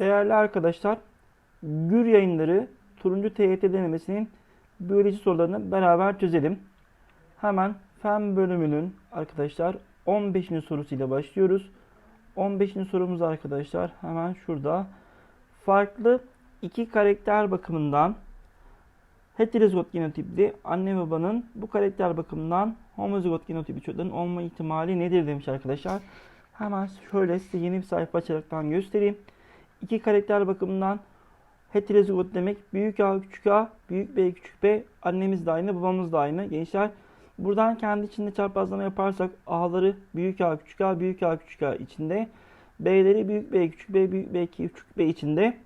Değerli arkadaşlar, Gür Yayınları Turuncu TYT denemesinin biyoloji sorularını beraber çözelim. Hemen fen bölümünün arkadaşlar 15. sorusuyla başlıyoruz. 15. sorumuz arkadaşlar hemen şurada. Farklı iki karakter bakımından heterozigot genotipli anne babanın bu karakter bakımından homozigot genotipli çocukların olma ihtimali nedir demiş arkadaşlar. Hemen şöyle size yeni bir sayfa açaraktan göstereyim. İki karakter bakımından heterozigot demek büyük A küçük A, büyük B küçük B. Annemiz de aynı, babamız da aynı. Gençler buradan kendi içinde çarpazlama yaparsak A'ları büyük A küçük A, büyük A küçük A içinde. B'leri büyük B küçük B, büyük B küçük B içinde.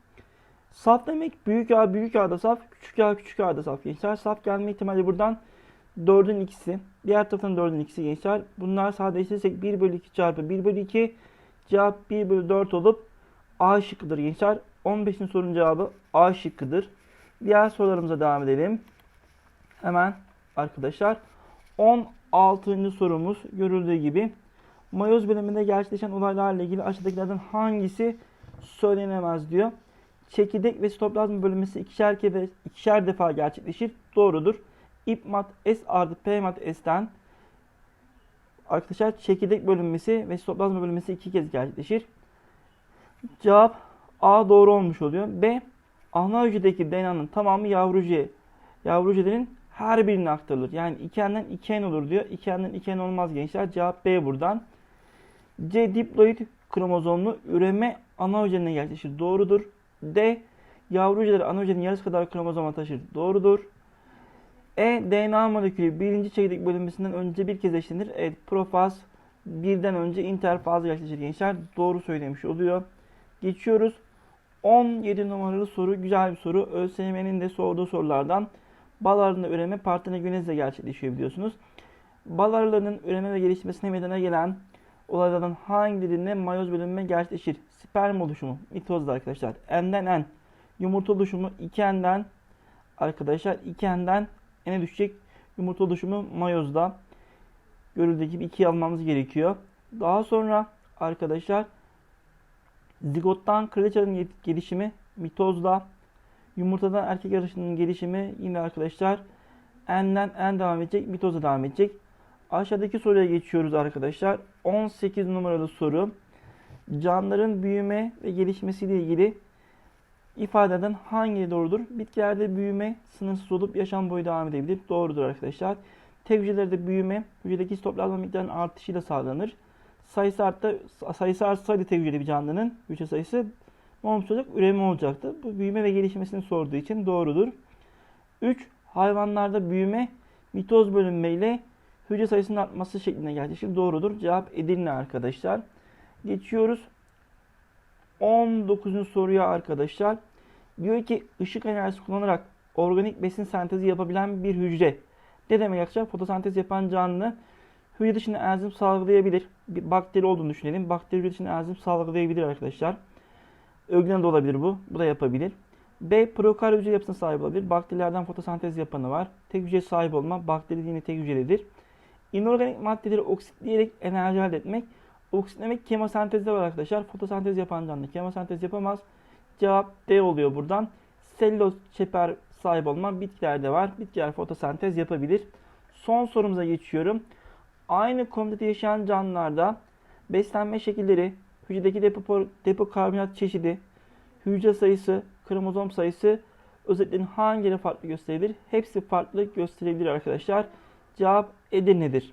Saf demek büyük A büyük A'da saf, küçük A küçük A'da saf. Gençler saf gelme ihtimali buradan 4'ün ikisi. Diğer tarafın 4'ün ikisi gençler. Bunlar sadeleştirirsek 1 bölü 2 çarpı 1 bölü 2 cevap 1 bölü 4 olup A şıkkıdır gençler. 15'in sorunun cevabı A şıkkıdır. Diğer sorularımıza devam edelim. Hemen arkadaşlar 16. sorumuz görüldüğü gibi mayoz bölümünde gerçekleşen olaylarla ilgili aşağıdakilerden hangisi söylenemez diyor. Çekirdek ve sitoplazma bölünmesi ikişer, kere, ikişer defa gerçekleşir. Doğrudur. İp mat S artı P mat S'ten arkadaşlar çekirdek bölünmesi ve sitoplazma bölünmesi iki kez gerçekleşir. Cevap A doğru olmuş oluyor. B. Ana hücredeki DNA'nın tamamı yavru hücreye. Yavru hücrelerin her birine aktarılır. Yani 2N'den 2N olur diyor. 2N'den 2N olmaz gençler. Cevap B buradan. C. Diploid kromozomlu üreme ana hücrelerine gerçekleşir. Doğrudur. D. Yavru hücreler ana hücrenin yarısı kadar kromozoma taşır. Doğrudur. E. DNA molekülü birinci çekirdek bölünmesinden önce bir kez eşlenir. Evet. Profaz birden önce interfaz gerçekleşir gençler. Doğru söylemiş oluyor. Geçiyoruz. 17 numaralı soru güzel bir soru. ÖSYM'nin de sorduğu sorulardan bal arılarında üreme partenogenize gerçekleşiyor biliyorsunuz. Bal arılarının üreme ve gelişmesine meydana gelen olaylardan hangilerinde mayoz bölünme gerçekleşir? Sperm oluşumu, mitozda arkadaşlar. N'den N. Yumurta oluşumu 2N'den arkadaşlar 2N'den N'e düşecek. Yumurta oluşumu mayozda. Görüldüğü gibi 2'yi almamız gerekiyor. Daha sonra arkadaşlar Zigottan kraliçenin gelişimi mitozda. Yumurtadan erkek arışının gelişimi yine arkadaşlar N'den N devam edecek, mitozda devam edecek. Aşağıdaki soruya geçiyoruz arkadaşlar. 18 numaralı soru. Canlıların büyüme ve gelişmesiyle ilgili ifadeden hangi doğrudur? Bitkilerde büyüme sınırsız olup yaşam boyu devam edebilir. Doğrudur arkadaşlar. Tek hücrelerde büyüme hücredeki sitoplazma miktarının artışıyla sağlanır sayısı arttı, sayısı artsaydı tek hücreli bir canlının hücre sayısı ne olmuş olacak? Üreme olacaktı. Bu büyüme ve gelişmesini sorduğu için doğrudur. 3. Hayvanlarda büyüme mitoz bölünme ile hücre sayısının artması şeklinde gerçekleşir. Doğrudur. Cevap Edirne arkadaşlar. Geçiyoruz. 19. soruya arkadaşlar. Diyor ki ışık enerjisi kullanarak organik besin sentezi yapabilen bir hücre. Ne demek arkadaşlar? Fotosentez yapan canlı hücre dışında enzim salgılayabilir. Bir bakteri olduğunu düşünelim. Bakteri hücre dışında enzim salgılayabilir arkadaşlar. Ögnen de olabilir bu. Bu da yapabilir. B. Prokaryo hücre yapısına sahip olabilir. Bakterilerden fotosentez yapanı var. Tek hücreye sahip olma. Bakteri yine tek hücrelidir. İnorganik maddeleri oksitleyerek enerji elde etmek. Oksitlemek kemosentezde var arkadaşlar. Fotosentez yapan canlı kemosentez yapamaz. Cevap D oluyor buradan. Selüloz çeper sahip olma bitkilerde var. Bitkiler fotosentez yapabilir. Son sorumuza geçiyorum. Aynı komitede yaşayan canlılarda beslenme şekilleri, hücredeki depo, depo karbonat çeşidi, hücre sayısı, kromozom sayısı özetlerin hangileri farklı gösterebilir? Hepsi farklı gösterebilir arkadaşlar. Cevap Edirne'dir.